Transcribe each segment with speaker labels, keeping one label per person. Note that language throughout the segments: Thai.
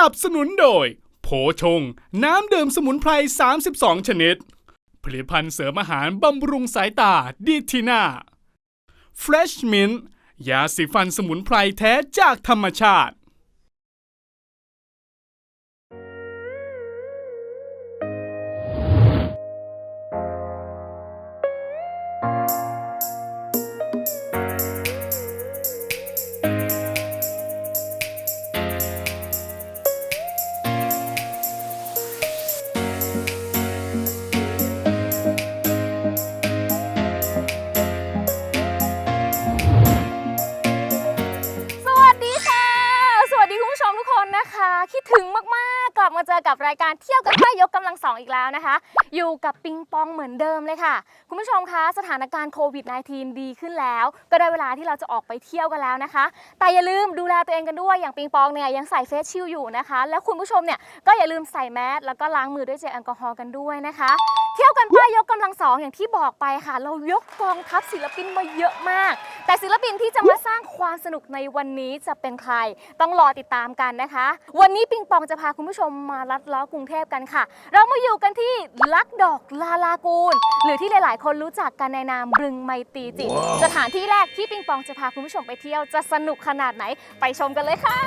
Speaker 1: นับสนุนโดย โผชง น้ำดื่มสมุนไพร 32 ชนิด ผลิตภัณฑ์เสริมอาหารบำรุงสายตาดีทีน่า Fresh Mint ยาสีฟันสมุนไพรแท้จากธรรมชาติ
Speaker 2: ลังสองอีกแล้วนะคะ อยู่กับปิงปองเหมือนเดิมเลยค่ะ คุณผู้ชมคะสถานการณ์โควิด -19 ดีขึ้นแล้ว ก็ได้เวลาที่เราจะออกไปเที่ยวกันแล้วนะคะ แต่อย่าลืมดูแลตัวเองกันด้วยอย่างปิงปองเนี่ยยังใส่เฟซชิลอยู่นะคะ แล้วคุณผู้ชมเนี่ยก็อย่าลืมใส่แมสแล้วก็ล้างมือด้วยเจลแอลกอฮอล์กันด้วยนะคะ เที่ยวกันป้ายกกำลังสองอย่างที่บอกไปค่ะ เรายกกองทัพศิลปินมาเยอะมาก แต่ศิลปินที่จะมาสร้างความสนุกในวันนี้จะเป็นใคร ต้องรอติดตามกันนะคะ วันนี้ปิงปองจะพาคุณผู้ชมมาลัดล้อกรุงเทพกันค่ะ เรามาอยู่กันที่ลักดอกลาลากูล หรือที่หลาย ๆ คนรู้จักกันในนามบึงไมตรีจิต สถานที่แรกที่ปิงปองจะพาคุณผู้ชมไปเที่ยวจะสนุกขนาดไหนไปชมกันเลยค่ะ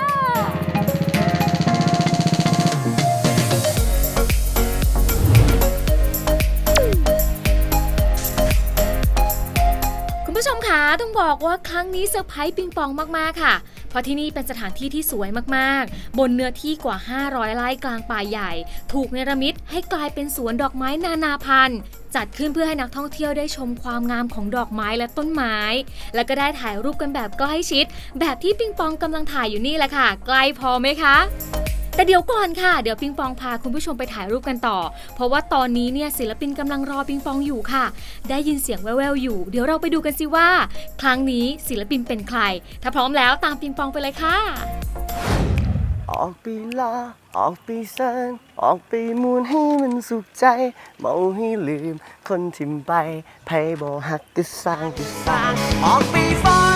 Speaker 2: คุณผู้ชมคะต้องบอกว่าครั้งนี้เซอร์ไพรส์ปิงปองมาก ๆ ค่ะ เพราะที่นี่เป็นสถานที่ที่สวยมากๆ บนเนื้อที่กว่า 500ไร่กลางป่าใหญ่ ถูกเนรมิตให้กลายเป็นสวนดอกไม้นานาพันธุ์จัดขึ้นเพื่อให้นักท่องเที่ยวได้ชมความงามของดอกไม้และต้นไม้ แล้วก็ได้ถ่ายรูปกันแบบใกล้ชิด แบบที่ปิงปองกำลังถ่ายอยู่นี่แหละค่ะ ใกล้พอไหมคะ แต่เดี๋ยวก่อนค่ะ เดี๋ยวปิงปองพาคุณผู้ชมไปถ่ายรูปกันต่อ เพราะว่าตอนนี้เนี่ยศิลปินกำลังรอปิงปองอยู่ค่ะ ได้ยินเสียงแว่วๆอยู่ เดี๋ยวเราไปดูกันสิว่า ครั้งนี้ศิลปินเป็นใคร ถ้าพร้อมแล้วตามปิงปองไปเลยค่ะ
Speaker 3: ออกไปลาออกไปเซินออกไปมูนให้มันสุขใจเมาให้ลืม คนทิมไปไพ่บหักก็สร้างก็สร้างออกไปฟ้อ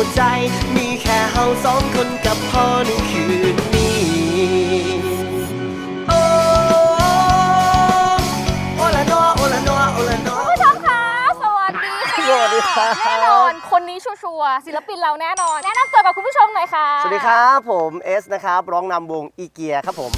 Speaker 3: วดใจ มีแค่เฮาสองคนกับพ่อในคืนนี้โอ้โอละนอโอละนอโอละนอ
Speaker 2: ผู้ชมคะสวัสดีค่ะ
Speaker 3: สวัสดีครับ
Speaker 2: แน่นอนคนนี้ชัวร์ๆศิลปินเราแน่นอน แนะนำตัวกับคุณผู้ชมหน่อยค่ะ
Speaker 3: สวัสดีครับผมเอสนะครับ ร้องนำวงอีเกียครับผม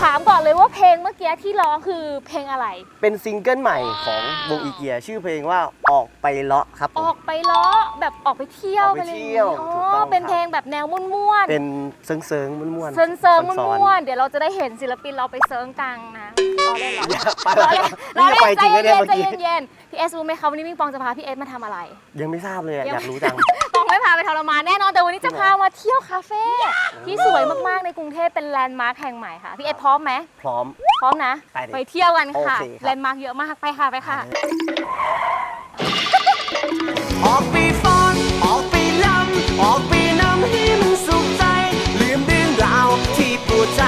Speaker 2: ถามก่อนเลยว่าเพลงเมื่อกี้ที่ร้องคือเพลงอะไร
Speaker 3: เป็นซิงเกิลใหม่ของวงอีเกีย ชื่อเพลงว่าออกไปเลาะครับผ
Speaker 2: อ
Speaker 3: ม
Speaker 2: อกไปล้อแบบออกไปเที่ยว
Speaker 3: ออกไป
Speaker 2: ล
Speaker 3: เที่ยว
Speaker 2: อ๋
Speaker 3: ถูกต้
Speaker 2: อ
Speaker 3: อง
Speaker 2: เป็น
Speaker 3: ครับ
Speaker 2: เพลงแบบแนวม่วนๆ
Speaker 3: เป็นเซิงเซิงๆม้วนๆ
Speaker 2: เซิร์นเซิร์น
Speaker 3: ซ้อ
Speaker 2: ม่วนๆเดี๋ยวเราจะได้เห็นศิลปินเราไปเซิร์งกลางนะรอเล่นรอ
Speaker 3: อ
Speaker 2: เล่น
Speaker 3: ย่าไป
Speaker 2: รอ
Speaker 3: แล้ว
Speaker 2: เล่นรอ
Speaker 3: นี่จะไป
Speaker 2: เล่น
Speaker 3: จริง
Speaker 2: ใจ
Speaker 3: นะเนี่ย
Speaker 2: เย็น
Speaker 3: เมื่อ
Speaker 2: ใจ
Speaker 3: กี้
Speaker 2: เย็นๆพี่เอสรู้ไหมคะวันนี้ปิงปองจะพาพี่เอสมาทำอะไร
Speaker 3: ยังไม่ทราบเลยอะ
Speaker 2: ยัง
Speaker 3: อยากรู้จัง
Speaker 2: ปอ งไม่พาไปทรมานแน่นอนแต่วันนี้จะพามาเที่ยวคาเฟ่ที่สวยมากๆในกรุงเทพเป็นแลนด์มาร์คแห่งใหม่ค่ะพี่เอสพร้อมไหม
Speaker 3: พร้อม
Speaker 2: พร้อมนะ
Speaker 3: ไปดิ
Speaker 2: ไปเที่ยวกันค่ะ
Speaker 3: โอเคครับ
Speaker 2: แลนด์มาร์คเยอะมากไปค่ะไปค่ะ
Speaker 3: ออกไปฟ้อน ออกไปลำ ออกไปนำให้มันสุขใจ ลืมเรื่องราวที่ปวดใจ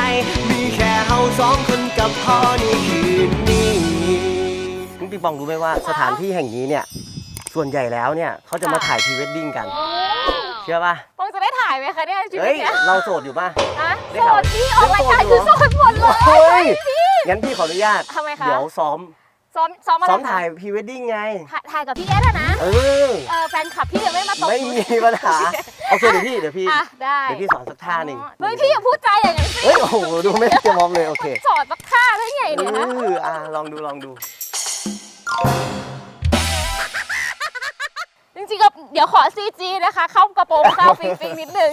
Speaker 3: มีแค่เฮาสองคนกับพ่อในคืนนี้ คุณปิงปองรู้ไหมว่าสถานที่แห่งนี้เนี่ย ส่วนใหญ่แล้วเนี่ยเขาจะมาถ่ายพรีเวดดิ้งกัน เชื่อป่ะ
Speaker 2: ปองจะได้ถ่ายไหมคะเนี่ยชีวิต
Speaker 3: เฮ้ย
Speaker 2: เนี้ย
Speaker 3: เราโสดอยู่ป่ะ
Speaker 2: ฮะ
Speaker 3: ได้
Speaker 2: โส
Speaker 3: ข่าว
Speaker 2: ดที่ออกรายการ
Speaker 3: เล่
Speaker 2: คือนโส
Speaker 3: โสด
Speaker 2: ดหมดเลย
Speaker 3: เฮ้ยงั้นพี่ขออนุญาต
Speaker 2: ทำไมคะ
Speaker 3: เดี๋ยวซ้อม
Speaker 2: ซ้อมซ้อมอะไร
Speaker 3: ซ้อม
Speaker 2: คะ
Speaker 3: ถ่ายพรีเวดดิ้งไง
Speaker 2: ถ่ายถ่ายกับพี่เอสอะนะ
Speaker 3: เออ
Speaker 2: เออแฟนคลับพี่ยังไม่มาตบ
Speaker 3: ไม่มีปัญหา โอเคเดี๋ยวพี่ เดี๋ยวพี่
Speaker 2: อะได้
Speaker 3: เดี๋ยวพี่สอนสักท่าหนึ่ง
Speaker 2: อ๋อเฮ้ยพี่อย่าพูดใจอย่างนั้นสิ
Speaker 3: เฮ้ย โอ้โห ดูไม่เตรียมพร้อมเลย โอเค
Speaker 2: สอนสักท่าได้ไง
Speaker 3: เอ
Speaker 2: เนี่ยนะ
Speaker 3: ออะลองดู ลองดู
Speaker 2: จริงๆก็เดี๋ยวขอซีจีนะคะ เข้ากระโปรงเข้าฟิงฟิงนิดนึง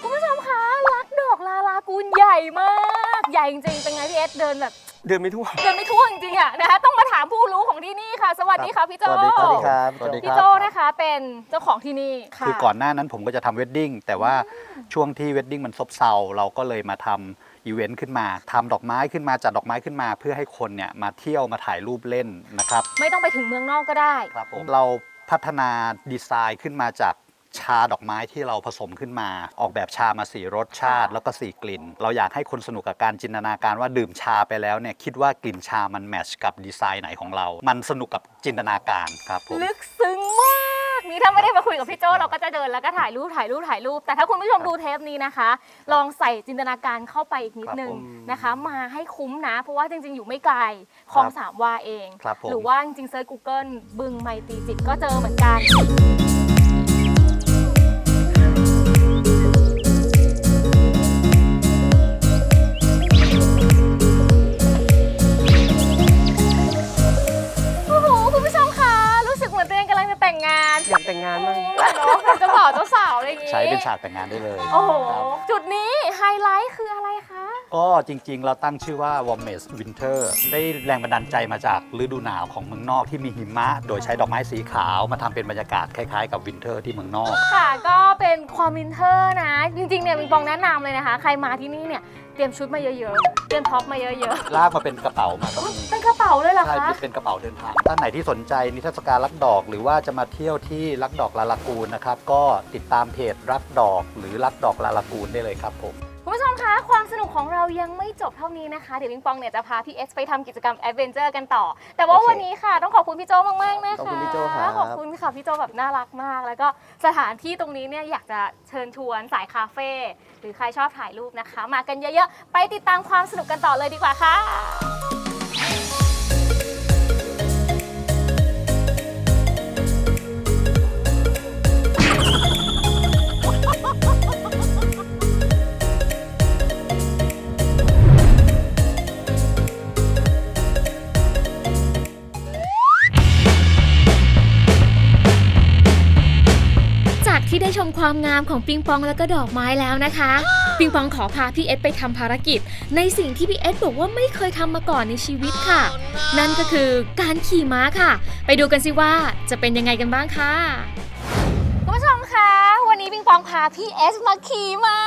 Speaker 2: คุณผู้ชมคะ รักดอกลาลากูนใหญ่มาก ญ่จริงๆ เป็นไงพี่เอสเดินแบบ
Speaker 3: เดินไม่ทั่ว
Speaker 2: เดินไม่ทั่วจริงๆอะนะคะต้องมาถามผู้รู้ของที่นี่ค่ะ สวัสดีค่ะพี่โจ
Speaker 3: สวัสดีครับ
Speaker 4: สวัสดี
Speaker 2: พี่
Speaker 4: ครับ
Speaker 2: โจนะคะเป็นเจ้าของที่นี่ค่ะ
Speaker 4: คือก่อนหน้านั้นผมก็จะทำเวดดิ้งแต่ว่าช่วงที่เวดดิ้งมันซบเซาเราก็เลยมาทำอีเวนต์ขึ้นมาทำดอกไม้ขึ้นมาจัดดอกไม้ขึ้นมา เพื่อให้คนเนี่ยมาเที่ยวมาถ่ายรูปเล่นนะครับ
Speaker 2: ไม่ต้องไปถึงเมืองนอกก็ได้
Speaker 4: ครับผมเราพัฒนาดีไซน์ขึ้นมาจาก ชาดอกไม้ที่เราผสมขึ้นมา ออกแบบชามาสี่รสชาติแล้วก็สี่กลิ่น เราอยากให้คนสนุกกับการจินตนาการว่าดื่มชาไปแล้วเนี่ยคิดว่ากลิ่นชามันแมทช์กับดีไซน์ไหนของเรา มันสนุกกับจินตนาการครับผม
Speaker 2: ลึกซึ้งมากนี่ถ้าไม่ได้มาคุยกับพี่โจเราก็จะเดินแล้วก็ถ่ายรูปถ่ายรูปถ่ายรูป แต่ถ้าคุณผู้ชมดูเทปนี้นะคะ ลองใส่จินตนาการเข้าไปอีกนิดนึง
Speaker 4: ครับผม
Speaker 2: นะคะ มาให้คุ้มนะ เพราะว่าจริง ๆ อยู่ไม่ไกลคลอง
Speaker 4: ครับ
Speaker 2: สามวาเอง
Speaker 4: ครับผม
Speaker 2: หรือว่าจริงๆเซิร์ช Google บึงไมตรีจิตก็เจอเหมือนกัน แต่งงาน
Speaker 3: มาก
Speaker 2: เนาะเป็นเจ้าบ่าวเจ้าสาวอะไรอย่างงี้
Speaker 4: ใช้เป็นฉากแต่งงานได้เลย
Speaker 2: โอ้โห
Speaker 4: ครับ
Speaker 2: จุดนี้ไฮไลท์คืออะไรคะ
Speaker 4: ก็จริงๆ เราตั้งชื่อว่า Warm m e s Winter ได้แรงบันดาลใจมาจากฤดูหนาวของเมืองนอกที่มีหิมะ โดยใช้ดอกไม้สีขาวมาทำเป็นบรรยากาศคล้ายๆกับวินเทอร์ที่เมืองนอก
Speaker 2: ค่ะก็เป็นความวินเทอร์นะ จริงๆเนี่ยมีปองแนะนำเลยนะคะ ใครมาที่นี่เนี่ยเตรียมชุดมาเยอะๆ เตรียมท็อปมาเยอะ
Speaker 4: ลากมาเป็นกระเป๋ามาก็มี
Speaker 2: ๆ เป็นกระเป๋าเลยเหรอ
Speaker 4: ใช่
Speaker 2: คะ
Speaker 4: เป็นกระเป๋าเดินทางท่านไหนที่สนใจนิทรรศการรักดอก หรือว่าจะมาเที่ยวที่รักดอกลาลากูนนะครับ ก็ติดตามเพจรักดอกหรือรักดอกลาลากูนได้เลยครับผม
Speaker 2: คุณผู้ชมคะ ความสนุกของเรายังไม่จบเท่านี้นะคะ เดี๋ยวปิงปองเนี่ยจะพาพี่เอสไปทำกิจกรรมแอดเวนเจอร์กันต่อ แต่ว่า
Speaker 3: โอเค
Speaker 2: วันนี้ค่ะ ต้องขอบคุณพี่โจมากๆนะคะ
Speaker 3: ขอบคุณพี่โจ้ครับ
Speaker 2: ขอบคุณค่ะพี่โจแบบน่ารักมาก แล้วก็สถานที่ตรงนี้เนี่ยอยากจะเชิญชวนสายคาเฟ่หรือใครชอบถ่ายรูปนะคะ มากันเยอะๆ ไปติดตามความสนุกกันต่อเลยดีกว่าค่ะ ความงามของปิงปองแล้วก็ดอกไม้แล้วนะคะ ปิงปองขอพาพี่เอสไปทำภารกิจ ในสิ่งที่พี่เอสบอกว่าไม่เคยทำมาก่อนในชีวิตค่ะ นั่นก็คือการขี่ม้าค่ะ ไปดูกันสิว่าจะเป็นยังไงกันบ้างค่ะคุณผู้ชมคะวันนี้ปิงปองพาพี่เอสมาขี่ม้า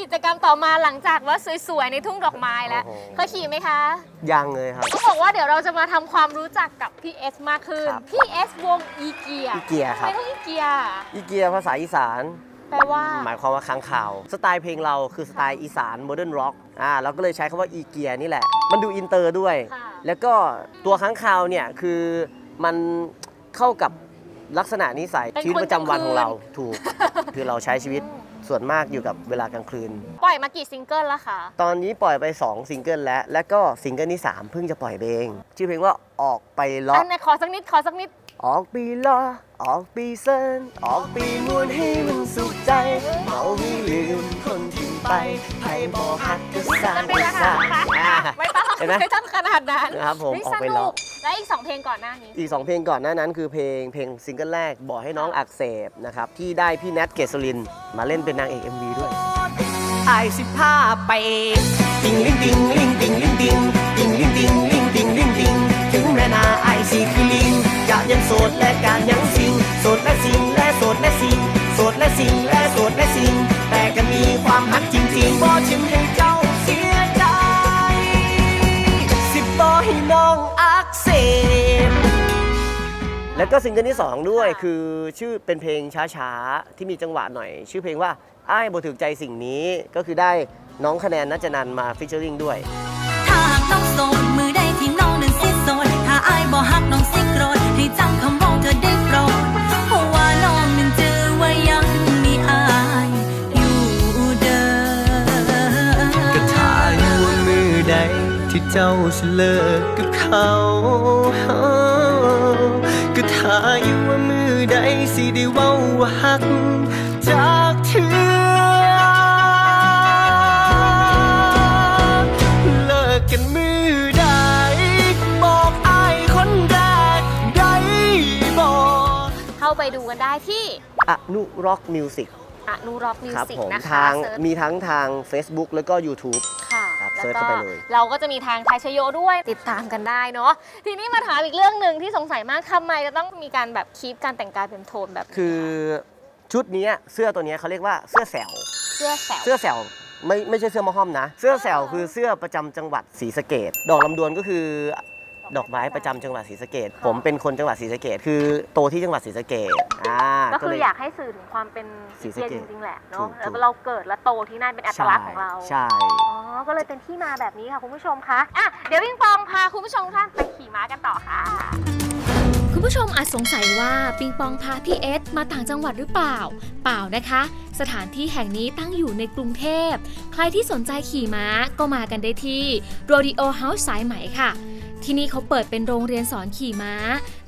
Speaker 2: กิจกรรมต่อมาหลังจากว่าสวยๆ ในทุ่งดอกไม้แล้ว
Speaker 3: โอ้โห
Speaker 2: เคยขี่ไหมคะ
Speaker 3: ยังเลยครับ
Speaker 2: ต้องบอกว่าเดี๋ยวเราจะมาทำความรู้จักกับพี่เอสมากขึ้น
Speaker 3: ครับ
Speaker 2: พี่เอสวงอีเกีย
Speaker 3: อีเกียค
Speaker 2: ทำ
Speaker 3: รั
Speaker 2: ไม
Speaker 3: บ
Speaker 2: ต้องอีเกีย
Speaker 3: อีเกียภาษาอีสาน
Speaker 2: แปลว่า
Speaker 3: หมายความว่าค้างข่าว สไตล์เพลงเราคือสไตล์อีสานโมเดิร์นร็อกอ่าเราก็เลยใช้คำว่าอีเกียนี่แหละ มันดูอินเตอร์ด้วย
Speaker 2: ค่ะ
Speaker 3: แล้วก็ตัวค้างคาวเนี่ยคือมันเข้ากับลักษณะนิสัย
Speaker 2: เป็น
Speaker 3: ชีวิตประจำวันของเรา
Speaker 2: คนกลางคืน
Speaker 3: ถูก คือเราใช้ชีวิต ส่วนมากอยู่กับเวลากลางคืน
Speaker 2: ปล่อยมากี่ซิงเกิลแล้วคะ
Speaker 3: ตอนนี้ปล่อยไป 2 ซิงเกิลแล้ว และก็ซิงเกิลที่ 3 เพิ่งจะปล่อยไปเองชื่อเพลงว่าออกไปเลาะ
Speaker 2: อันไหนขอสักนิดขอสักนิด
Speaker 3: ออกไปเลาะออกไปเซินออกไปมวนให้มันสุขใจเมาให้ลืมคนทิ้งไปไพ่บอหักก็สร้าง
Speaker 2: จะเป็น
Speaker 3: ก็
Speaker 2: รา
Speaker 3: ส
Speaker 2: คา
Speaker 3: ร้าง
Speaker 2: ค่ะ
Speaker 3: อ่า
Speaker 2: ไม่ต้อง
Speaker 3: เห็นไหม
Speaker 2: ไม่ต้องขนาดนั้น
Speaker 3: นะครับผม
Speaker 2: ฮ้ย
Speaker 3: ออก
Speaker 2: ส
Speaker 3: ไป
Speaker 2: นุ
Speaker 3: เลาะ
Speaker 2: กและอีกสองเพลงก่อนหน้านี้
Speaker 3: อีก 2 เพลงก่อนหน้านั้นคือเพลงเพลงซิงเกิลแรกบอกให้น้องอักเสบนะครับ ที่ได้พี่แนทเกษริน มาเล่นเป็นนางเอก MV ด้วย
Speaker 5: อายสิพาไปติงลิงติงลิงติงลิงติงติงลิงติงลิงติงลิงติงถึงแม่นาอายสิคือลิงจะยังโสดและการยังสิงโสดและสิงและโสดและสิงโสดและสิงและโสดและสิงแต่ก็มีความหักจริงๆบ่ชิมให้
Speaker 3: แล้วก็ซิงเกิลที่ 2 ด้วย
Speaker 2: ค่ะ
Speaker 3: คือชื่อเป็นเพลงช้าๆ ที่มีจังหวะหน่อย ชื่อเพลงว่าอ้ายบ่ถึกใจสิ่งนี้ก็คือได้น้องคะแนนนัจนันมาฟิชเชอริงด้วย
Speaker 6: ถ้าหากน้องโสดมือใดที่น้องนั้นสิโสดถ้าอายบ่ฮักน้องสิโกรธให้จำคำบอกเธอได้โปรดเพราะว่าน้องนั้นเจอว่ายังมีอายอยู่เด้อ
Speaker 5: ก็ถ้าอยู่มือใดที่เจ้าสิเลิกกับเขาก็ ถ้าอยู่ว่ามือใดสิได้เว้าว่าฮัก จากเธอเลิกกันมือใดบอกอายคนแรกได้บอก
Speaker 2: เข้าไปดูกันได้ที่
Speaker 3: อนุร็อกมิวสิก
Speaker 2: อนุร็อกมิว
Speaker 3: ครับ
Speaker 2: สิก
Speaker 3: ผม
Speaker 2: นะคะ
Speaker 3: ทาง
Speaker 2: เสิร์ช
Speaker 3: มีทั้งทาง Facebook แล้วก็ YouTube
Speaker 2: ค่ะ
Speaker 3: ครับ
Speaker 2: แล้ว
Speaker 3: เสิร์ช
Speaker 2: ก็
Speaker 3: เข้าไปเลย
Speaker 2: เราก็จะมีทางไทยชโยด้วยติดตามกันได้เนาะทีนี้มาถามอีกเรื่องหนึ่งที่สงสัยมากทำไมจะต้องมีการแบบคีปการแต่งกายเป็นโทนแบบนี้
Speaker 3: คือชุดเนี้ยเสื้อตัวเนี้ยเขาเรียกว่าเสื้อแสว
Speaker 2: เสื้อแสว
Speaker 3: เสื้อแสวไม่ไม่ใช่เสื้อมะฮ่อมนะ เสื้อแสวคือเสื้อประจำจังหวัดศรีสะเกดดอกลำดวนก็คือ ดอกไม้ประจำจังหวัดศรีสะเกดผมเป็นคนจังหวัดศรีสะเกดคือโตที่จังหวัดศรีสะเกดอ่า
Speaker 2: ก็คือ
Speaker 3: เล
Speaker 2: อยากให้สื่อถึงความเป็น
Speaker 3: ศรี
Speaker 2: เซี
Speaker 3: สะ
Speaker 2: ย
Speaker 3: เก
Speaker 2: จ
Speaker 3: ษ
Speaker 2: ริงๆแหละ
Speaker 3: ถู
Speaker 2: เนาะ
Speaker 3: ก
Speaker 2: แล้ว
Speaker 3: ถูก
Speaker 2: เราเกิดและโตที่นั่นเป็นอัตลักษณ์ของเรา
Speaker 3: ใช่
Speaker 2: อ๋อ ก็เลยเป็นที่มาแบบนี้ค่ะคุณผู้ชมคะ อะ เดี๋ยววิ่งปองพาคุณผู้ชมท่านไปขี่ม้ากันต่อค่ะ
Speaker 7: คุณผู้ชมอาจสงสัยว่าปิงปองพาพี่เอสมาต่างจังหวัดหรือเปล่า เปล่านะคะ สถานที่แห่งนี้ตั้งอยู่ในกรุงเทพ ใครที่สนใจขี่ม้าก็มากันได้ที่ Rodeo House สายไหมค่ะ ที่นี่เขาเปิดเป็นโรงเรียนสอนขี่ม้า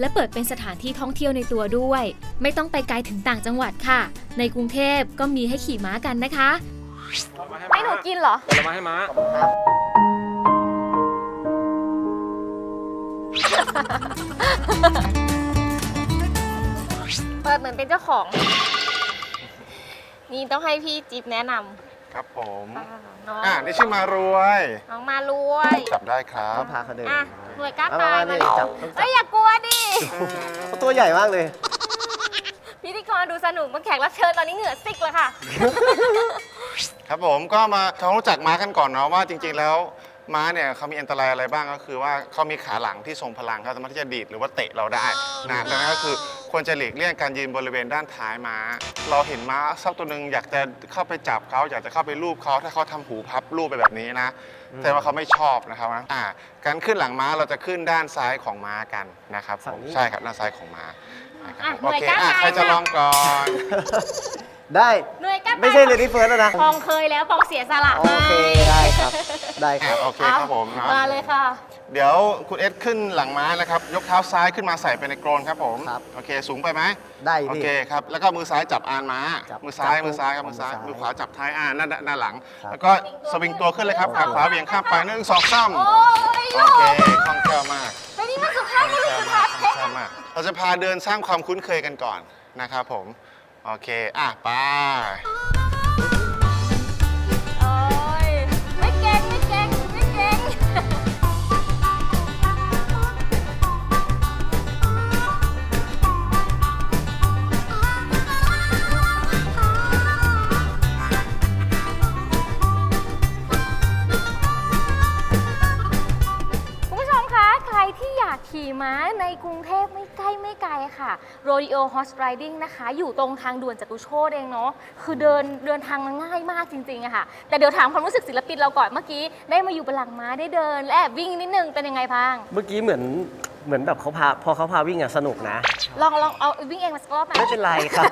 Speaker 7: และเปิดเป็นสถานที่ท่องเที่ยวในตัวด้วย ไม่ต้องไปไกลถึงต่างจังหวัดค่ะ ในกรุงเทพก็มีให้ขี่ม้ากันนะคะ
Speaker 2: ไม่หนูกินเหรอ
Speaker 8: ผลไม้ให้ม้า
Speaker 2: เปิดเหมือนเป็นเจ้าของ นี่ต้องให้พี่จิ๊บแนะน
Speaker 8: ครับผมำ
Speaker 2: น้อง
Speaker 8: อ่านี่ชื่อมารวย
Speaker 2: น้องมารวย
Speaker 8: จับได้ครับ
Speaker 3: ก็พาเขาเดิน
Speaker 2: อะหน่วยกล้า
Speaker 3: เอา
Speaker 2: ตาย
Speaker 3: มา
Speaker 2: มา
Speaker 3: เนี่ยจับต้องจั
Speaker 2: เอ้
Speaker 3: บ
Speaker 2: ยอย่ากลัวดิ
Speaker 3: เขาตัวใหญ่มากเลย
Speaker 2: พิธีกรดูสนุกมาแขกรับเชิญตอนนี้เหงื่อซิกเลยค่ะ
Speaker 8: ครับผมก็มาทำความรู้จักม้ากันก่อนเนาะว่าจริง ๆ แล้ว ม้าเนี่ยเขามีอันตรายอะไรบ้างก็คือว่าเขามีขาหลังที่ทรงพลังเขาสามารถที่จะดีดหรือว่าเตะเราได้นะดังนั้นก็คือควรจะหลีกเลี่ยงการยืนบริเวณด้านท้ายม้า เราเห็นม้าสักตัวหนึ่งอยากจะเข้าไปจับเขาอยากจะเข้าไปรูปเขาถ้าเขาทำหูพับรูปไปแบบนี้นะแต่ว่าเขาไม่ชอบนะครับนะอ่าการขึ้นหลังม้าเราจะขึ้นด้านซ้ายของม้ากันนะครับผ
Speaker 3: ฝั่ง
Speaker 8: ม
Speaker 3: นี้
Speaker 8: ใช่ครับด้านซ้ายของม้า นะครับ
Speaker 2: อะ
Speaker 8: โอเค
Speaker 2: หน่วยกล้า
Speaker 8: อะ
Speaker 2: ตาย
Speaker 8: ใครจะ
Speaker 2: ค่ะ
Speaker 8: ลองก่อน
Speaker 3: ได้
Speaker 2: หน่วยกล้าตาย
Speaker 3: ไม่ใช่เลดี้เฟิร์สแล้วนะ
Speaker 2: ปองเคยแล้วปองเสียสละ
Speaker 3: โอเคได้ครับได้ค
Speaker 8: อะ
Speaker 3: รับ
Speaker 8: โอเคครับผมเนาะ
Speaker 2: มาเลยค่ะ
Speaker 8: เดี๋ยวคุณเอสขึ้นหลังม้านะครับ ยกเท้าซ้ายขึ้นมาใส่ไปในกรนครับผม
Speaker 3: ครับ
Speaker 8: โอเค สูงไปไหม
Speaker 3: ได้
Speaker 8: โอ
Speaker 3: พี่
Speaker 8: เคครับ แล้วก็มือซ้ายจับอานม้า
Speaker 3: จับ
Speaker 8: มือซ้าย
Speaker 3: จับ
Speaker 8: มือซ้ายครับ
Speaker 3: มื
Speaker 8: มื
Speaker 3: อ
Speaker 8: อซ้าย
Speaker 3: ซ้าย
Speaker 8: มือขวาจับท้ายอ่านหน้าหน้าหลัง
Speaker 3: ครับ
Speaker 8: แล้วก็สวิงตัวขึ้นเลยครับ ขาขวาเบี่ยงข้ามไปหนึ่งสองสาม
Speaker 2: โอ้ย
Speaker 8: โอเคคล่องแคล่วมาก
Speaker 2: ไม่นี่มั
Speaker 8: เราจะพาเดินสร้างความคุ้นเคยกันก่อนนะครับผม โอเค อะไป
Speaker 2: ม้าในกรุงเทพไม่ใกล้ไม่ไกลค่ะ Rodeo Horse Riding นะคะ อยู่ตรงทางด่วนจตุโชตเองเนาะคือเดินเดินทางมันง่ายมากจริงๆอะค่ะ แต่เดี๋ยวถามความรู้สึกศิลปินเราก่อนเมื่อกี้ ได้มาอยู่บนหลังม้าได้เดิน และแอบวิ่งนิดนึงเป็นยังไงบ้าง
Speaker 3: เมื่อกี้เหมือน เหมือนแบบเขาพาพอเขาพาวิ่งอะสนุกนะ
Speaker 2: ลองลองเอาวิ่งเองมาสักรอบไหม
Speaker 3: ไม่เป็นไรครับ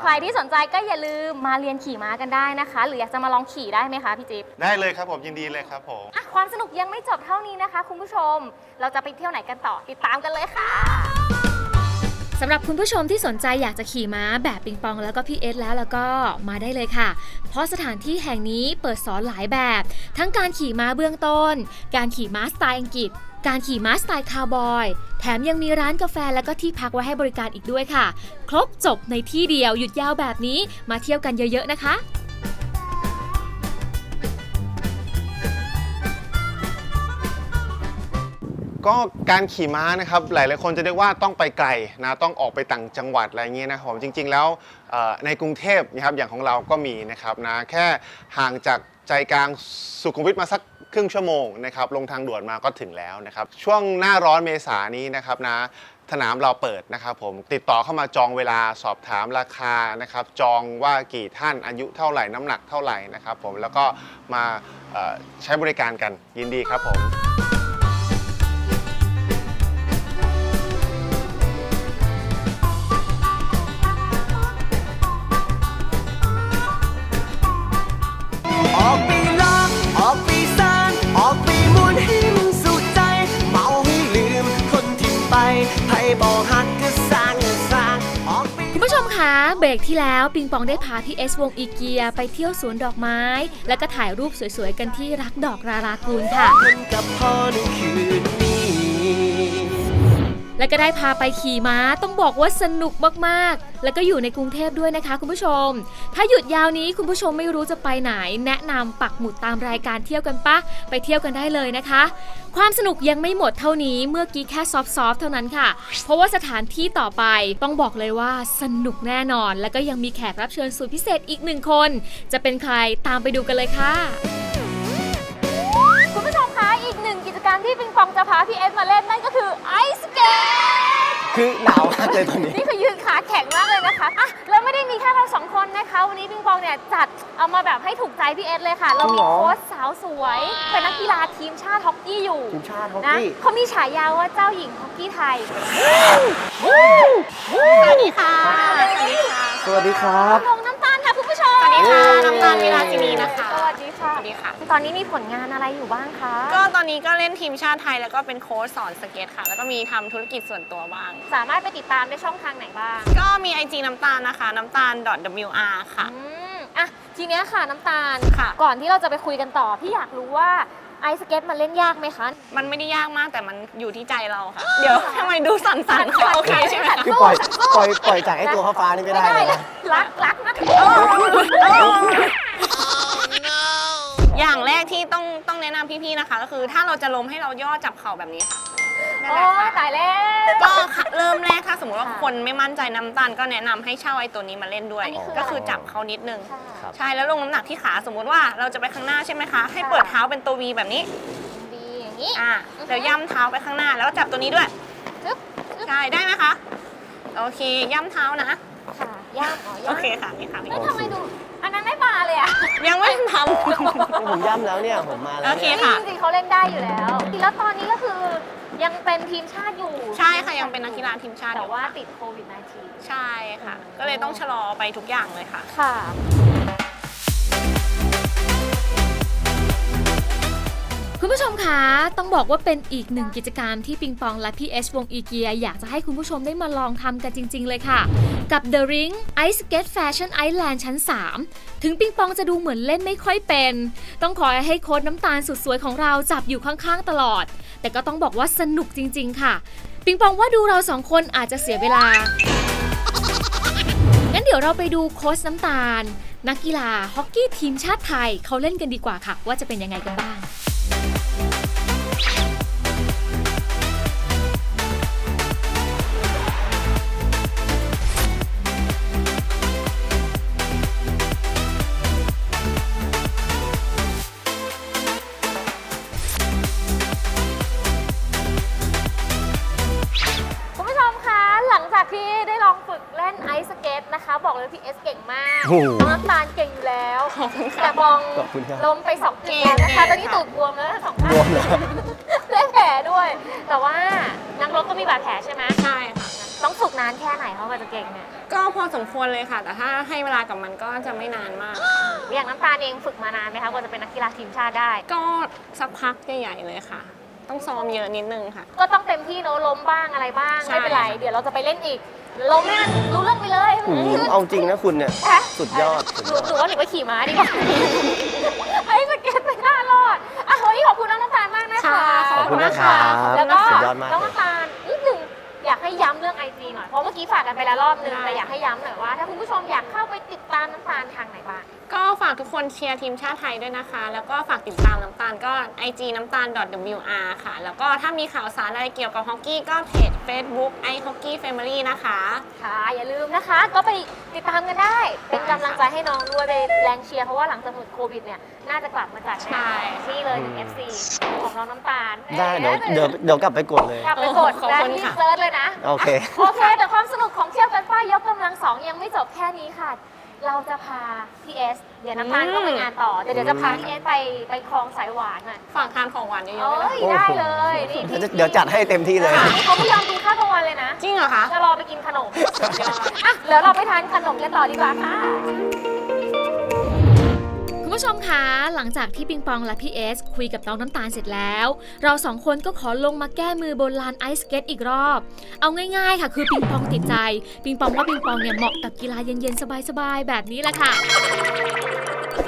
Speaker 2: ใครที่สนใจก็อย่าลืมมาเรียนขี่ม้ากันได้นะคะ หรืออยากจะมาลองขี่ได้ไหมคะพี่จิ๊บ
Speaker 8: ได้เลยครับผมยินดีเลยครับผม
Speaker 2: อะความสนุกยังไม่จบเท่านี้นะคะ คุณผู้ชม เราจะไปเที่ยวไหนกันต่อติดตามกันเลยค่ะ
Speaker 7: สำหรับคุณผู้ชมที่สนใจอยากจะขี่ม้าแบบปิงปองแล้วก็พี่เอสแล้วแล้วก็มาได้เลยค่ะ เพราะสถานที่แห่งนี้เปิดสอนหลายแบบ ทั้งการขี่ม้าเบื้องต้น การขี่ม้าสไตล์อังกฤษ การขี่ม้าสไตล์คาวบอย แถมยังมีร้านกาแฟแล้วก็ที่พักไว้ให้บริการอีกด้วยค่ะ ครบจบในที่เดียวหยุดยาวแบบนี้มาเที่ยวกันเยอะๆนะคะ
Speaker 8: ก็การขี่ม้านะครับหลายๆคนจะเรียกว่าต้องไปไกลนะต้องออกไปต่างจังหวัดอะไรเงี้ยนะครับจริง ๆ แล้วในกรุงเทพนะครับอย่างของเราก็มีนะครับนะแค่ห่างจากใจกลางสุขุมวิทมาสัก ครึ่งชั่วโมงนะครับลงทางด่วนมาก็ถึงแล้วนะครับช่วงหน้าร้อนเมษานี้นะครับนะสนามเราเปิดนะครับผมติดต่อเข้ามาจองเวลาสอบถามราคานะครับจองว่ากี่ท่านอายุเท่าไหร่น้ำหนักเท่าไหร่นะครับผมแล้วก็มาใช้บริการกันยินดีครับผม
Speaker 7: รกที่แล้วปิงปองได้พาพี่เอสวงอีเกียไปเที่ยวสวนดอกไม้ แล้วก็ถ่ายรูปสวยๆกันที่รักดอกรารากูลค่ะ แล้วก็ได้พาไปขี่ม้าต้องบอกว่าสนุกมากๆ แล้วก็อยู่ในกรุงเทพด้วยนะคะ คุณผู้ชม ถ้าหยุดยาวนี้คุณผู้ชมไม่รู้จะไปไหน แนะนำปักหมุดตามรายการเที่ยวกันปะไปเที่ยวกันได้เลยนะคะ ความสนุกยังไม่หมดเท่านี้เมื่อกี้แค่ซอฟๆเท่านั้นค่ะ เพราะว่าสถานที่ต่อไปต้องบอกเลยว่าสนุกแน่นอน แล้วก็ยังมีแขกรับเชิญสุดพิเศษอีกหนึ่งคน จะเป็นใครตามไปดูกันเลยค่ะ
Speaker 2: จกรรมที่ปิงปองจะพาพี่เอสมาเล่นนั่นก็คือไอสเกต
Speaker 3: คือหนาวมากเลยตอนนี้
Speaker 2: นี่คือยืนขาแข็งมากเลยนะคะอะแล้วไม่ได้มีแค่เราสองคนนะคะ วันนี้ปิงปองเนี่ยจัดเอามาแบบให้ถูกใจพี่เอสเลยค่ะ เรามี
Speaker 3: จริงเหรอ
Speaker 2: โค้ชสาวสวย เป็นนักกีฬาทีมชาติฮอกกี้อยู่
Speaker 3: ทีมชาติฮอก
Speaker 2: นะ
Speaker 3: กี้
Speaker 2: เขามีฉายาว่าเจ้าหญิงฮอกกี้ไทย
Speaker 9: สวัสดีค่ะ สวัสดีค่ะ
Speaker 3: สวัสดีครับ
Speaker 2: น้องน้ำตาลค่ะคุณผู้ชม
Speaker 9: สวัสดีค่ะ น้ำตาลวิลาสินีนะคะ
Speaker 2: สวัสดีค่ะ
Speaker 9: สวัสดีค่ะ
Speaker 2: ตอนนี้มีผลงานอะไรอยู่บ้างคะ
Speaker 9: ก็ตอนนี้ก็เล่นทีมชาติไทยแล้วก็เป็นโค้ชสอนสเก็ตค่ะ แล้วก็มีทำธุรกิจส่วนตัวบ้าง
Speaker 2: สามารถไปติดตามได้ช่องทางไหนบ้าง
Speaker 9: ก็มี IG น้ำตาลนะคะ น้ำตาล .wr ค่ะ
Speaker 2: อืมอะทีเนี้ยค่ะน้ำตาล
Speaker 9: ค่ะ
Speaker 2: ก่อนที่เราจะไปคุยกันต่อ พี่อยากรู้ว่าไอสเก็ตมันเล่นยากไหมคะ
Speaker 9: มันไม่ได้ยากมากแต่มันอยู่ที่ใจเราค่ะ เดี๋ยวทำไมดูสั่นๆค่ะโอเคใช่ไหมคะ
Speaker 3: คือปล่อยปล่อยปล่อยจากไอ้ตัวฟ้าๆนี่ไม่ได้เลยนะ
Speaker 2: รักรักนะ
Speaker 9: อย่างแรกที่ต้องต้องแนะนำพี่ๆนะคะ ก็คือถ้าเราจะล้มให้เราย่อจับเข่าแบบนี้ค่ะ นั่น
Speaker 2: โอ้
Speaker 9: แหละค่ะ
Speaker 2: ตายแล้ว
Speaker 9: ก็ค่ะเริ่มแรกถ้าสมมติว่า
Speaker 2: ค่ะ
Speaker 9: คนไม่มั่นใจน้ำตาลก็แนะนำให้เช่าไอ้ตัวนี้มาเล่นด้วย
Speaker 2: อันนี้คือ
Speaker 9: ก็คือจับเขานิดนึง
Speaker 2: ค่ะ
Speaker 3: ครับ
Speaker 9: ใช่แล้วลงน้ำหนักที่ขาสมมุติว่าเราจะไปข้างหน้าใช่ไหมคะ ให้
Speaker 2: ค่ะ
Speaker 9: เปิดเท้าเป็นตัววีแบบนี้
Speaker 2: ดีอย่างนี้
Speaker 9: อ่า
Speaker 2: อือฮึ
Speaker 9: แล้วย่ำเท้าไปข้างหน้าแล้วก็จับตัวนี้ด้วย
Speaker 2: จึ๊บจึ๊บ
Speaker 9: ใช่ได้ไหมคะโอเคย่ำเท้านะ
Speaker 2: ค่ะย่างอ๋อย่าง
Speaker 9: โอเคค่ะนี่ค่ะ
Speaker 2: เฮ้ยทำไมดู อันนั้นไม่มาเลยอะ
Speaker 9: ยังไม่ท
Speaker 3: ผมย่ำแล้วเนี่ย ผมมาแล้ว
Speaker 9: โอเค
Speaker 3: เนี่ย
Speaker 9: ค่ะ
Speaker 2: จริงๆเขาเล่นได้อยู่แล้ว แล้วตอนนี้ก็คือ ยังเป็นทีมชาติอยู่ำ
Speaker 9: ใช่ค่ะยังเป็นนักกีฬาทีมชาติอ
Speaker 2: แต่
Speaker 9: ยู่
Speaker 2: ว่า
Speaker 9: ค่ะ
Speaker 2: ติดโควิด -19
Speaker 9: ใช่ค่ะ ก็เลยต้องชะลอไปทุกอย่างเลยค่ะ
Speaker 2: ค่ะ
Speaker 7: คุณผู้ชมคะต้องบอกว่าเป็นอีกหนึ่งกิจกรรมที่ปิงปองและพี่เอสวงอีเกีย อยากจะให้คุณผู้ชมได้มาลองทำกันจริง ๆ เลยค่ะ กับ The Ring Ice Skate Fashion Island ชั้น 3 ถึงปิงปองจะดูเหมือนเล่นไม่ค่อยเป็น ต้องขอให้โค้ดน้ำตาลสุดสวยของเราจับอยู่ข้างๆตลอด แต่ก็ต้องบอกว่าสนุกจริง ๆ ค่ะ ปิงปองว่าดูเราสองคนอาจจะเสียเวลางั้นเดี๋ยวเราไปดูโค้ชน้ำตาล นักกีฬาฮอกกี้ทีมชาติไทยเขาเล่นกันดีกว่าค่ะ ว่าจะเป็นยังไงกันบ้าง
Speaker 2: คุณค
Speaker 3: รับ
Speaker 2: ล้มไปสองเกมนะคะ ตอนนี้ตูดบวมแล้วนะสองข้าง
Speaker 3: บวมเลย
Speaker 2: เล่นแผลด้วย แต่ว่านักรบก็มีบาดแผลใช่ไหม
Speaker 9: ใช่ค่ะ
Speaker 2: ต้องฝึกนานแค่ไหนเขาจะเก่งเนี่ย
Speaker 9: ก็พอสมควรเลยค่ะ แต่ถ้าให้เวลากับมันก็จะไม่นานมาก
Speaker 2: อย่างน้ำตาลเองฝึกมานานไหมคะกว่าจะเป็นนักกีฬาทีมชาติได้
Speaker 9: ก็สักพักใหญ่ๆเลยค่ะ ต้องซ้อมเยอะนิดนึงค่ะ
Speaker 2: ก็ต้องเต็มที่เนอะล้มบ้างอะไรบ้าง
Speaker 9: ใช่
Speaker 2: ไม่เป็นไร เดี๋ยวเราจะไปเล่นอีกล้มให้มันรู้เรื่องไปเลย
Speaker 3: อืมเอาจริงนะคุณเนี่ย
Speaker 2: ฮะ
Speaker 3: สุดยอดสุด
Speaker 2: ห
Speaker 3: ย
Speaker 2: นู
Speaker 3: อด
Speaker 2: หนูว่าหนูไปขี่ม้าดีกว่า คุณนะค
Speaker 3: รับ
Speaker 2: แล้วก็
Speaker 3: สุดยอดมาก
Speaker 2: น้อง
Speaker 3: เลย
Speaker 2: น้ำตาลนิดหนึ่งอยากให้ย้ำเรื่องไอจีหน่อย เพราะเมื่อกี้ฝากกันไปแล้วรอบนึง
Speaker 9: ได้
Speaker 2: แต่อยากให้ย้ำหน่อยว่า ถ้าคุณผู้ชมอยากเข้าไปติดตามน้ำตาลทางไหนบ้าง
Speaker 9: ก็ ฝากทุกคนเชียร์ทีมชาติไทยด้วยนะคะ แล้วก็ฝากติดตามน้ำตาลก็ IG น้ำตาล .wr ค่ะ แล้วก็ถ้ามีข่าวสารอะไรเกี่ยวกับฮอกกี้ก็เพจ Facebook i Hockey Family นะคะ
Speaker 2: ค่ะ อย่าลืมนะคะ ก็ไปติดตามกันได้ เป็นกำลังใจให้น้องด้วยไปแรงเชียร์ เพราะว่าหลังจากหมดโควิดเนี่ย น่าจะกลับมาจัด
Speaker 9: ใช่
Speaker 2: นี่เลยถึง FC ของน้องน้ำตาล
Speaker 3: ได้เดี๋ยวเดี๋ยวเดี๋ยวกลับไปกดเลย
Speaker 2: กลับไปกด
Speaker 9: ขอบ
Speaker 2: และ
Speaker 9: คุณ
Speaker 2: ที่
Speaker 9: ค่ะ
Speaker 2: เซิร์ชเลยนะ
Speaker 3: โอเค
Speaker 2: โอเคแต่ความสนุกของเที่ยวกันป้ายกกำลังสองยังไม่จบแค่นี้ค่ะ เราจะพาพี่เอสเดี๋ยวน้ำตาลก็ไปงานต่อเดี๋ยวเดี๋ยวจะพาพี่เอสไปไปคลองสายหวานอะ
Speaker 9: ฝากทานของหวานเยอะๆ
Speaker 2: เอ้
Speaker 9: ด้วย
Speaker 2: ย
Speaker 9: นะ
Speaker 2: ได้เลยนี่ที่
Speaker 3: เดี๋ยวจัดให้เต็มที่เลย
Speaker 2: นี่เขาไม่ยอมกินข้าวกลางวันเลยนะ
Speaker 9: จริงเหรอคะ
Speaker 2: จะรอไปกินขนมอะเดี๋ยวเราไปทานขนมกันต่อดีกว่าค่ะ
Speaker 7: คุณผู้ชมคะหลังจากที่ปิงปองและพี่เอสคุยกับน้องน้ำตาลเสร็จแล้ว เราสองคนก็ขอลงมาแก้มือบนลานไอซ์สเก็ตอีกรอบ เอาง่ายๆค่ะ คือปิงปองติดใจ ปิงปองว่าปิงปองเนี่ยเหมาะกับกีฬาเย็นๆ สบายๆ แบบนี้แหละค่ะ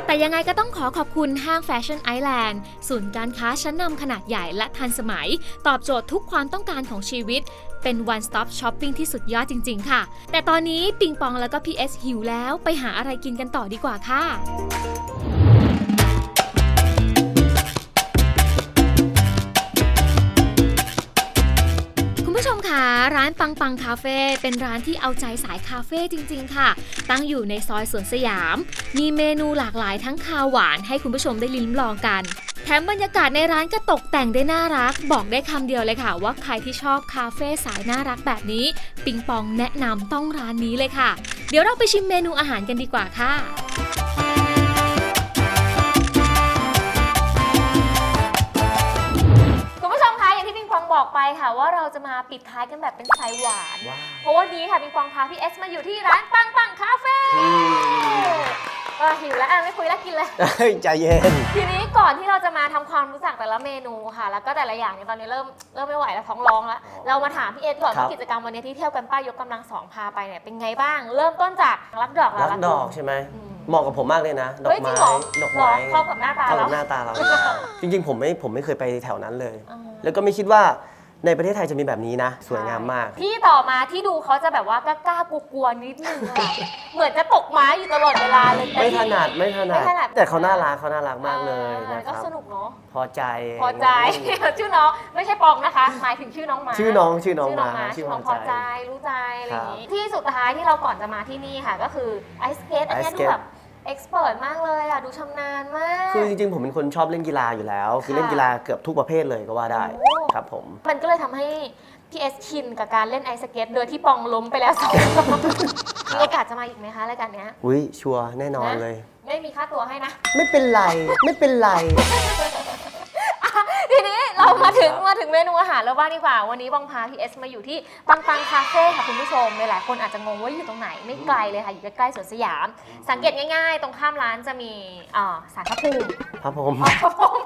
Speaker 7: แต่ยังไงก็ต้องขอขอบคุณห้างแฟชั่นไอแลนด์ศูนย์การค้าชั้นนำขนาดใหญ่และทันสมัย ตอบโจทย์ทุกความต้องการของชีวิต เป็น one stop shopping ที่สุดยอดจริง ๆ ค่ะ แต่ตอนนี้ปิงปองแล้วก็พีเอสหิวแล้วไปหาอะไรกินกันต่อดีกว่าค่ะ ร้านปังปังคาเฟ่เป็นร้านที่เอาใจสายคาเฟ่จริง ๆ ค่ะ ตั้งอยู่ในซอยสวนสยาม มีเมนูหลากหลายทั้งคาวหวานให้คุณผู้ชมได้ลิ้มลองกัน แถมบรรยากาศในร้านก็ตกแต่งได้น่ารัก บอกได้คำเดียวเลยค่ะ ว่าใครที่ชอบคาเฟ่สายน่ารักแบบนี้ ปิงปองแนะนำต้องร้านนี้เลยค่ะ เดี๋ยวเราไปชิมเมนูอาหารกันดีกว่าค่ะ
Speaker 2: บอกไปค่ะว่าเราจะมาปิดท้ายกันแบบเป็นสายหวานเพราะวันนี้ค่ะปิงปองพาพี่เอสมาอยู่ที่ร้านปังปังคาเฟ่ เออหิวแล้วอะไม่คุยแล้วกินเลย
Speaker 3: เฮ้ยใจเย็น
Speaker 2: ทีนี้ก่อนที่เราจะมาทำความรู้จักแต่ละเมนูค่ะ แล้วก็แต่ละอย่างเนี่ยตอนนี้เริ่มเริ่มไม่ไหวแล้วท้องร้องแล้วเรามาถามพี่เอสก่อน
Speaker 3: ครับ
Speaker 2: ว่ากิจกรรมวันนี้ที่เที่ยวกันป้ายกกำลังสองพาไปเนี่ยเป็นไงบ้าง เริ่มต้นจากรักดอก
Speaker 3: รั
Speaker 2: แล้ว
Speaker 3: กดอกใช่ไหม
Speaker 2: อืม
Speaker 3: เหมาะกับผมมากเลยนะ ดอก
Speaker 2: เฮ้ยจริ
Speaker 3: ไม้
Speaker 2: งเหรอ
Speaker 3: ดอก
Speaker 2: หรอ
Speaker 3: ไม้
Speaker 2: เข้ากับหน้าตา
Speaker 3: เข้า
Speaker 2: เรา
Speaker 3: กับหน้าตาเรา จริงๆ ผมไม่ผมไม่เคยไปแถวนั้นเลย
Speaker 2: อ๋อ
Speaker 3: แล้วก็ไม่คิดว่า ในประเทศไทยจะมีแบบนี้นะ สวยงามมาก
Speaker 2: ที่ต่อมาที่ดูเขาจะแบบว่ากล้าๆกลัวๆนิดนึงค่ะ เหมือนจะตกไม้อยู่ตลอดเวลาเลยแต่
Speaker 3: ไม่ถนัดไม่ถนั
Speaker 2: ไม่
Speaker 3: ด
Speaker 2: ถนัด
Speaker 3: แต่เขาน่ารักเขาน่ารักมากเลย
Speaker 2: อ่
Speaker 3: นะค
Speaker 2: ก็
Speaker 3: รับ
Speaker 2: สนุกเนาะ
Speaker 3: พอใจ
Speaker 2: พอใจ ชื่อน้องไม่ใช่ปองนะคะ หมายถึงชื่อน้องหมา
Speaker 3: ชื่อน้องชื่อน้อง
Speaker 2: ชื่อน้อง
Speaker 3: มา
Speaker 2: มา
Speaker 3: ชื่
Speaker 2: ชื่
Speaker 3: อ
Speaker 2: อ
Speaker 3: พ
Speaker 2: น้
Speaker 3: อ
Speaker 2: อง
Speaker 3: ใจ
Speaker 2: พอใจรู้ใจอะไรอย่างนี้
Speaker 3: ครับ
Speaker 2: ที่สุดท้ายที่เราก่อนจะมาที่นี่ค่ะ ก็คือไอสเกตอันเนี้ย
Speaker 3: Ice
Speaker 2: ดู
Speaker 3: skate
Speaker 2: แบบ เอ็กซ์เพรสมากเลยอะ ดูชำนาญมาก
Speaker 3: คือจริงๆ ผมเป็นคนชอบเล่นกีฬาอยู่แล้ว คือ
Speaker 2: ค่ะ
Speaker 3: เล่นกีฬาเกือบทุกประเภทเลยก็ว่าได้
Speaker 2: โอ้
Speaker 3: ครับผม
Speaker 2: มันก็เลยทำให้พี่เอสชินกับการเล่นไอสเกตโดยที่ปองล้มไปแล้วสองรอบมีโอกาสจะมาอีกไหมคะรายการเนี้ย
Speaker 3: อุ้ยชัวร์แน่นอน
Speaker 2: นะ
Speaker 3: เลย
Speaker 2: ไม่มีค่าตัวให้นะ
Speaker 3: ไม่เป็นไร ไม่เป็นไร
Speaker 2: ทีนี้เรามาถึงมาถึงเมนูอาหารแล้วบ้างดีกว่า วันนี้บองพาพี่เอสมาอยู่ที่ปังปังคาเฟ่ค่ะคุณผู้ชมหลายๆคนอาจจะงงว่าอยู่ตรงไหนไม่ไกลเลยค่ะอยู่ใกล้ๆสวนสยาม สังเกตง่าย ๆ ตรงข้ามร้านจะมีอ่าสารพระภูมิ
Speaker 3: พระผม
Speaker 2: พระพรหม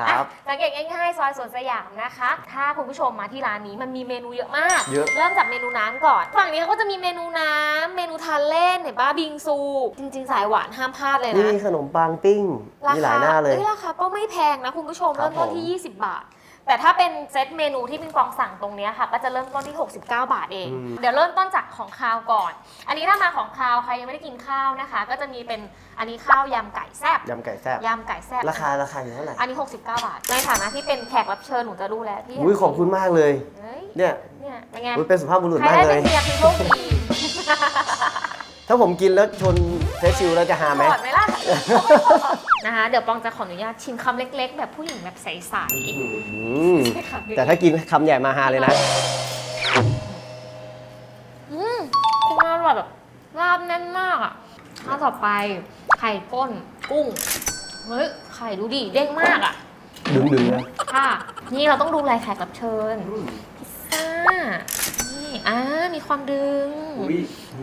Speaker 2: หมพระพรหม
Speaker 3: ครั
Speaker 2: อะ
Speaker 3: บ
Speaker 2: สังเกตง่ายๆ ซอยสวนสยามนะคะ ถ้าคุณผู้ชมมาที่ร้านนี้มันมีเมนูเยอะมาก
Speaker 3: เยอะ
Speaker 2: เริ่มจากเมนูน้ำก่อน ฝั่งนี้เขาก็จะมีเมนูน้ำเมนูทานเล่นเห็นปะบิงซู จริงๆ สายหวานห้ามพลาดเลย
Speaker 3: นี่
Speaker 2: นะ
Speaker 3: ขนมปังปิ้ง มีหลายหน้าเลย
Speaker 2: อ้ราคาก็ไม่แพงนะคุณผู้ชม
Speaker 3: ครับ
Speaker 2: เริ่มต้นที่ 20 บาท แต่ถ้าเป็นเซตเมนูที่ปิงปองสั่งตรงเนี้ยค่ะ ก็จะเริ่มต้นที่ 69 บาทเอง
Speaker 3: อืม
Speaker 2: เดี๋ยวเริ่มต้นจากของคาวก่อน อันนี้ถ้ามาของคาวใครยังไม่ได้กินข้าวนะคะ ก็จะมีเป็นอันนี้ข้าวยำไก่แซ่บ
Speaker 3: ยำไก่แซ่บ
Speaker 2: ยำไก่แซ่บ
Speaker 3: ราคาราคาอยู่เท่าไหร่
Speaker 2: อันนี้ 69 บาท ในฐานะที่เป็นแขกรับเชิญหนูจะดูแลพี่
Speaker 3: อุ้ยขอบคุณมากเลย
Speaker 2: เฮ้ย
Speaker 3: เนี่ย
Speaker 2: เนี่ยเป็นไง
Speaker 3: อุ้ยเป็นสุภาพบุรุษ
Speaker 2: ใคร
Speaker 3: มาก
Speaker 2: ได้
Speaker 3: เล
Speaker 2: เป็
Speaker 3: ย
Speaker 2: นเมียคือโชคดี
Speaker 3: ถ้าผมกินแล้วชนเฟซชิลแล้วจะหาไหม
Speaker 2: ถอดไหมล่ะ นะคะ เดี๋ยวปองจะขออนุญาตชิมคำเล็ก ๆ แบบผู้หญิงแบบใส
Speaker 3: อืม
Speaker 2: ๆไม่ขับ
Speaker 3: แต่ถ้ากินคำใหญ่มาหาเลยนะ
Speaker 2: อืมคุณอร่อยแบบราบแน่นมากอะข้าวต่อไปไข่ก้นกุ้ง เฮ้ย ไข่ดูดิเด้งมากอะ
Speaker 3: ดึงดึงๆนะ
Speaker 2: ค่ะ นี่เราต้องดูรายแขกรับเชิญพิซซ่า นี่ อ่า มีความดึง
Speaker 3: อุ้ย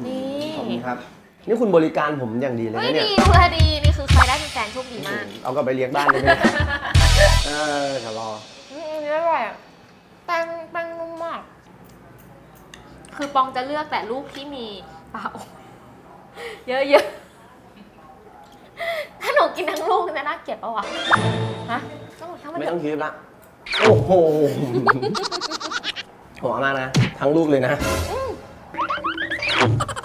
Speaker 2: นี่
Speaker 3: ขอบคุณครับ นี่คุณบริการผมอย่างดีเลย
Speaker 2: เฮ้ย
Speaker 3: นะเนี่ย
Speaker 2: ดีดูแลดี นี่คือใครได้เป็นแฟนโชคดีมาก
Speaker 3: เอากลับไปเลี้ยงบ้านเลยไหมเออเดี๋ยวรอ
Speaker 2: อืมอันนี้อร่อยอะแป้งแป้งนุ่มมาก คือปองจะเลือกแต่ลูกที่มีปลาอบเยอะๆ ถ้าหนูกินทั้งลูกจะน่าเกลียดปะวะ ฮะต้องทั้งมัน
Speaker 3: ไม่
Speaker 2: เถ
Speaker 3: ต้อง
Speaker 2: อะ
Speaker 3: คิดละ โอ้โหผมเอามานะ ทั้งลูกเลยนะ
Speaker 2: กิ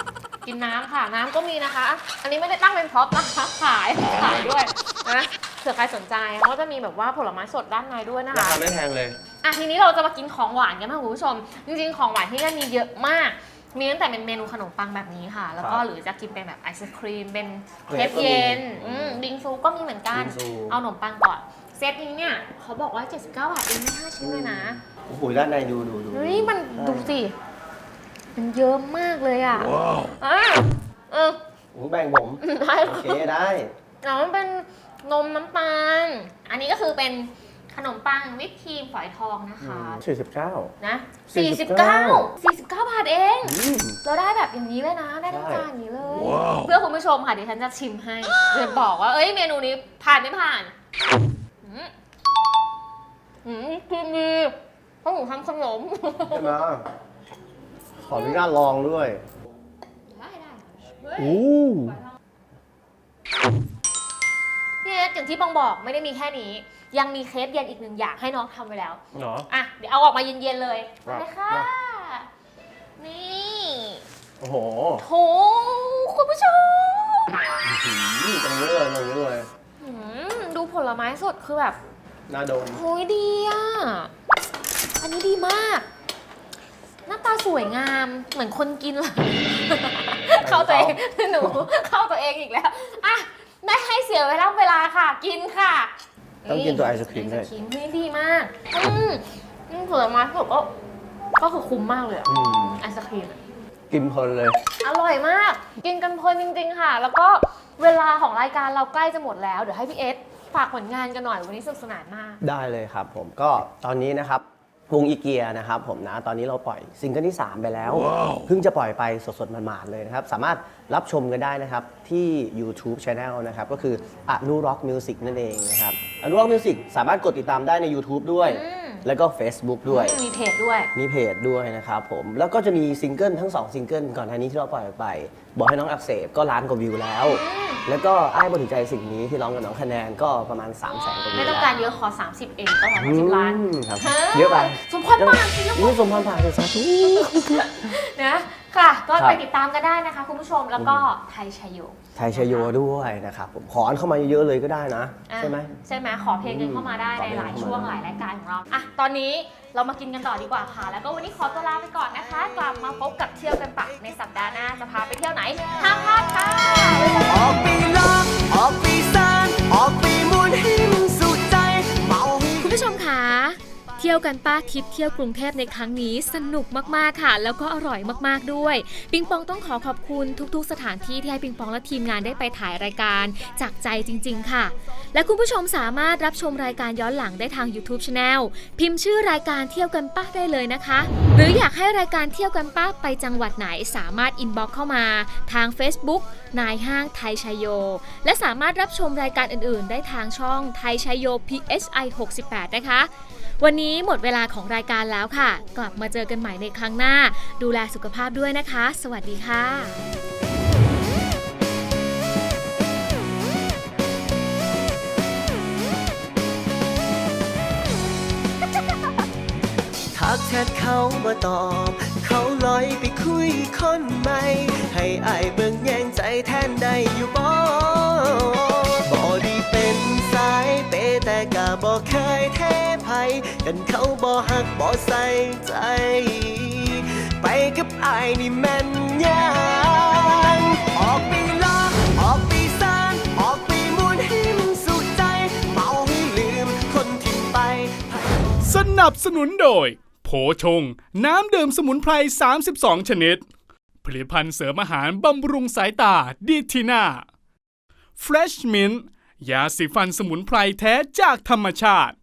Speaker 2: นน้ำค่ะน้ำก็มีนะคะ อันนี้ไม่ได้ตั้งเป็นพร็อพนะคะขายขายด้วยนะเผื่อใครสนใจเขาก็จะมีแบบว่าผลไม้สดด้านในด้วยนะ
Speaker 3: รา
Speaker 2: คะ
Speaker 3: คาไม่แพงเลย
Speaker 2: อะทีนี้เราจะมากินของหวานกันบ้างคุณผู้ชม จริงๆ ของหวานที่นี่มีเยอะมาก มีตั้งแต่เป็นเมนูขนมปังแบบนี้ค่ะ แล้วก็
Speaker 3: ครับ
Speaker 2: หรือจะกินเป็นแบบไอศครีม เป็น
Speaker 3: เค
Speaker 2: เค
Speaker 3: ร
Speaker 2: ป
Speaker 3: ปก็มี
Speaker 2: เย็นอืมบิงซูก็มีเหมือนกัน
Speaker 3: บิงซู
Speaker 2: เอาขนมปังก่อน เซตนี้เนี่ยเขาบอกว่า 79 บาทเองไม่ห้าชิ้นเลยนะ
Speaker 3: โอ้โหด้านในดูดูดู
Speaker 2: เฮ้ยมันดูสิ มันเยอะมากเลยอะอะเออ
Speaker 3: โอ้โหแบ่งผม
Speaker 2: ได้
Speaker 3: โอ
Speaker 2: ค่ะ
Speaker 3: เคได้
Speaker 2: แล้วมันเป็นนมน้ำตาล อันนี้ก็คือเป็นขนมปังวิปครีมฝอยทองนะคะ
Speaker 3: สี่สิบเก้า
Speaker 2: นะ
Speaker 3: 49
Speaker 2: 49 49บาทเอง เราได้แบบอย่างนี้เลยนะ ได้ทั้ง
Speaker 3: ใช่
Speaker 2: จานอย่างนี้เลย เพื่อคุณผู้ชมค่ะดิฉันจะชิมให้จะบอกว่า เอ้ยเมนูนี้ผ่านไม่ผ่านอืมอืมกินดีเพราะหนูทำขนม
Speaker 3: ใช่ไหมข ออนุญาตลองด้วย
Speaker 2: ได้ได้เฮ้ย
Speaker 3: อู้
Speaker 2: พี่เอสอย่างที่บองบอกไม่ได้มีแค่นี้ ยังมีเคสเย็นอีกหนึ่งอย่างให้น้องทำไว้แล้ว
Speaker 3: เหรอ
Speaker 2: อะ เดี๋ยวเอาออกมาเย็นๆเลย
Speaker 3: ครับ
Speaker 2: ไปค่ะ
Speaker 3: มา
Speaker 2: นี่
Speaker 3: โอ้โห
Speaker 2: โหคุณผู้ชม
Speaker 3: ตรงนี้เลยตรงนี้เลย
Speaker 2: อืมดูผลไม้สดคือแบบ
Speaker 3: น่าโดน
Speaker 2: โหยดีอะ อันนี้ดีมาก หน้าตาสวยงามเหมือนคนกินเลย เข้าตัวเองหนูเข้าตัวเองอีกแล้วอะไม่ให้เสียเวลาเวลาค่ะ กินค่ะ
Speaker 3: ต้องกินตัวไอศครีมด้วย
Speaker 2: ไอศครีมนี่ดีมากอืมอืมผลไม้สดก็ก็คือคุ้มมากเลยอะ
Speaker 3: อืม
Speaker 2: ไอศครีมอะ
Speaker 3: กินเพลินเลย
Speaker 2: อร่อยมาก กินกันเพลินจริงๆค่ะ แล้วก็เวลาของรายการเราใกล้จะหมดแล้ว เดี๋ยวให้พี่เอสฝากผลงานกันหน่อยวันนี้สนุกสนานมาก
Speaker 3: ได้เลยครับผมก็ตอนนี้นะครับ วงอีเกียนะครับผมนะตอนนี้เราปล่อยซิงเกิลที่ 3 ไปแล้ว เพิ่งจะปล่อยไปสดๆหมาดๆเลยนะครับ สามารถรับชมกันได้นะครับ ที่ YouTube Channel นะครับ ก็คืออนุร็อกมิวสิกนั่นเองนะครับอนุร็อกมิวสิกสามารถกดติดตามได้ใน YouTube ด้วย
Speaker 2: อืม
Speaker 3: แล้วก็ Facebook ด้วย
Speaker 2: มีเพจด้วย
Speaker 3: มีเพจด้วยนะครับผม แล้วก็จะมีซิงเกิลทั้ง 2 ซิงเกิลก่อนหน้านี้ที่เราปล่อยไป บอกให้น้องอักเสบก็ล้านกว่าวิวแล้ว แล้วก็ไอ้ายบริใจสิ่งนี้ที่ร้องกับน้องคะแนนก็ประมาณ 3 0 0แสนกว่าวิว
Speaker 2: ไม่ต้อง
Speaker 3: แล้ว
Speaker 2: การเยอะขอ 30 เองต้องขอ30ล้าน
Speaker 3: อืมครับ
Speaker 2: ฮ
Speaker 3: เยอะไป
Speaker 2: สมพรปากจริงนะ
Speaker 3: นี่สมพรปากเลยสาธุ
Speaker 2: นะ ค่ะ ก็
Speaker 3: ครับ
Speaker 2: ไปติดตามกันได้นะคะ คุณผู้ชมแล้วก็ไทยชัยโย
Speaker 3: ไทยชโยด้วยนะครับผมขออันเข้ามาเยอะๆเลยก็ได้นะ
Speaker 2: อะ
Speaker 3: ใช่ไหม
Speaker 2: ใช่ไหมขอเพลงหนึ่งเข้ามาได้
Speaker 3: ขอ
Speaker 2: ใน
Speaker 3: เพลง
Speaker 2: หลาย
Speaker 3: เข้ามา
Speaker 2: ช่วง
Speaker 3: ได้
Speaker 2: หลายรายการของเราอะตอนนี้เรามากินกันต่อดีกว่าค่ะ แล้วก็วันนี้ขอตัวลาไปก่อนนะคะ กลับมาพบกับเที่ยวกันปักในสัปดาห์หน้าจะพาไปเที่ยวไหนห้ามพลาดค่ะ
Speaker 7: ยวกันป้าทริปเที่ยวกรุงเทพในครั้งนี้สนุกมากๆค่ะ แล้วก็อร่อยมากๆด้วย ปิงปองต้องขอขอบคุณทุกๆ สถานที่ที่ให้ปิงปองและทีมงานได้ไปถ่ายรายการจากใจจริง ๆ ค่ะ และคุณผู้ชมสามารถรับชมรายการย้อนหลังได้ทาง YouTube Channel พิมพ์ชื่อรายการเที่ยวกันป้าได้เลยนะคะ หรืออยากให้รายการเที่ยวกันป้าไปจังหวัดไหนสามารถอินบ็อกเข้ามาทาง Facebook นายห้างไทยชัยโย และสามารถรับชมรายการอื่น ๆ ได้ทางช่องไทยชัยโย PSI 68 นะคะ วันนี้หมดเวลาของรายการแล้วค่ะ กลับมาเจอกันใหม่ในครั้งหน้า ดูแลสุขภาพด้วยนะคะ สวัสดีค่ะ
Speaker 5: ทักแชทเขามาตอบ เขาลอยไปคุยคนใหม่ ให้อายเบิ่งแย่งใจแทนได้อยู่บ่ แต่ก็บ่เคยเทไผกันเขาบ่หักบ่ใส่ใจ ไปกับอายนี่แม่นยังออกไปลาออกไปซานออกไปมวนให้มันสุขใจเมาให้ลืมคนทิ้งไป
Speaker 1: สนับสนุนโดย โผชง น้ำดื่มสมุนไพร 32 ชนิด ผลิตภัณฑ์เสริมอาหารบำรุงสายตาดีทีน่า Fresh Mint ยาสีฟันสมุนไพรแท้จากธรรมชาติ